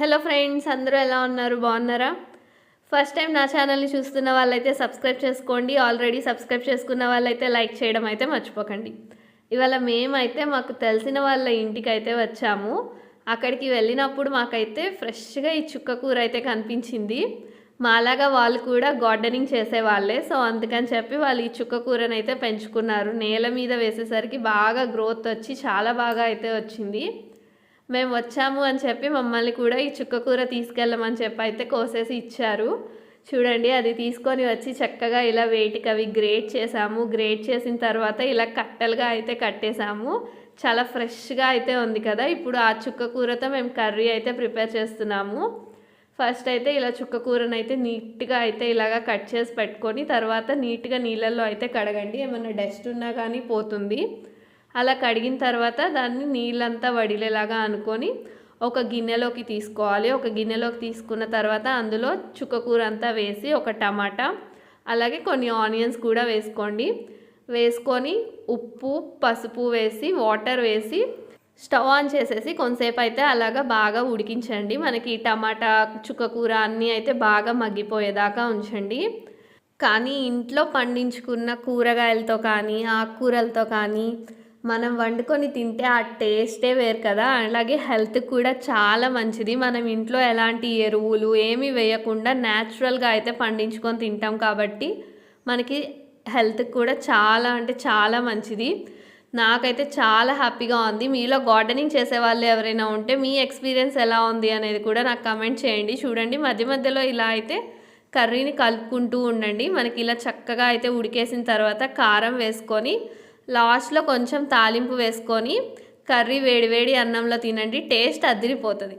Hello friends అందరూ ఎలా ఉన్నారు? బాగున్నారా? ఫస్ట్ టైం నా ఛానల్ని చూస్తున్న వాళ్ళైతే సబ్స్క్రైబ్ చేసుకోండి. ఆల్రెడీ సబ్స్క్రైబ్ చేసుకున్న వాళ్ళైతే లైక్ చేయడం అయితే మర్చిపోకండి. ఇవాళ మేమైతే మాకు తెలిసిన వాళ్ళ ఇంటికి అయితే వచ్చాము. అక్కడికి వెళ్ళినప్పుడు మాకైతే ఫ్రెష్గా ఈ చుక్క కూర అయితే కనిపించింది. మాలాగా వాళ్ళు కూడా గార్డెనింగ్ చేసేవాళ్ళే. సో అందుకని చెప్పి వాళ్ళు ఈ చుక్క కూరని అయితే పెంచుకున్నారు. నేల మీద వేసేసరికి బాగా గ్రోత్ వచ్చి చాలా బాగా అయితే వచ్చింది. మేము వచ్చాము అని చెప్పి మమ్మల్ని కూడా ఈ చుక్కకూర తీసుకెళ్ళమని చెప్పి అయితే కోసేసి ఇచ్చారు. చూడండి అది తీసుకొని వచ్చి చక్కగా ఇలా వేటికి అవి గ్రేట్ చేసాము గ్రేట్ చేసిన తర్వాత ఇలా కట్టలుగా అయితే కట్టేసాము చాలా ఫ్రెష్గా అయితే ఉంది కదా. ఇప్పుడు ఆ చుక్క కూరతో మేము కర్రీ అయితే ప్రిపేర్ చేస్తున్నాము. ఫస్ట్ అయితే ఇలా చుక్క కూరను అయితే నీట్గా అయితే ఇలాగా కట్ చేసి పెట్టుకొని తర్వాత నీట్గా నీళ్ళల్లో అయితే కడగండి. ఏమన్నా డస్ట్ ఉన్నా కానీ పోతుంది. అలా కడిగిన తర్వాత దాన్ని నీళ్ళంతా వడిలేలాగా అనుకొని ఒక గిన్నెలోకి తీసుకోవాలి. ఒక గిన్నెలోకి తీసుకున్న తర్వాత అందులో చుక్కకూర అంతా వేసి ఒక టమాటా అలాగే కొన్ని ఆనియన్స్ కూడా వేసుకోండి. వేసుకొని ఉప్పు పసుపు వేసి వాటర్ వేసి స్టవ్ ఆన్ చేసేసి కొంతసేపు అయితే అలాగా బాగా ఉడికించండి. మనకి టమాటా చుక్కకూర అన్నీ అయితే బాగా మగ్గిపోయేదాకా ఉంచండి. కానీ ఇంట్లో పండించుకున్న కూరగాయలతో కానీ ఆకుకూరలతో కానీ మనం వండుకొని తింటే ఆ టేస్టే వేరు కదా. అలాగే హెల్త్ కూడా చాలా మంచిది. మనం ఇంట్లో ఎలాంటి ఎరువులు ఏమీ వేయకుండా న్యాచురల్గా అయితే పండించుకొని తింటాం కాబట్టి మనకి హెల్త్ కూడా చాలా అంటే చాలా మంచిది. నాకైతే చాలా హ్యాపీగా ఉంది. మీలో గార్డెనింగ్ చేసే వాళ్ళు ఎవరైనా ఉంటే మీ ఎక్స్పీరియన్స్ ఎలా ఉంది అనేది కూడా నాకు కమెంట్ చేయండి. చూడండి మధ్య మధ్యలో ఇలా అయితే కర్రీని కలుపుకుంటూ ఉండండి. మనకి ఇలా చక్కగా అయితే ఉడికేసిన తర్వాత కారం వేసుకొని లాస్ట్లో కొంచెం తాలింపు వేసుకొని కర్రీ వేడివేడి అన్నంలో తినండి టేస్ట్ అదిరిపోతుంది.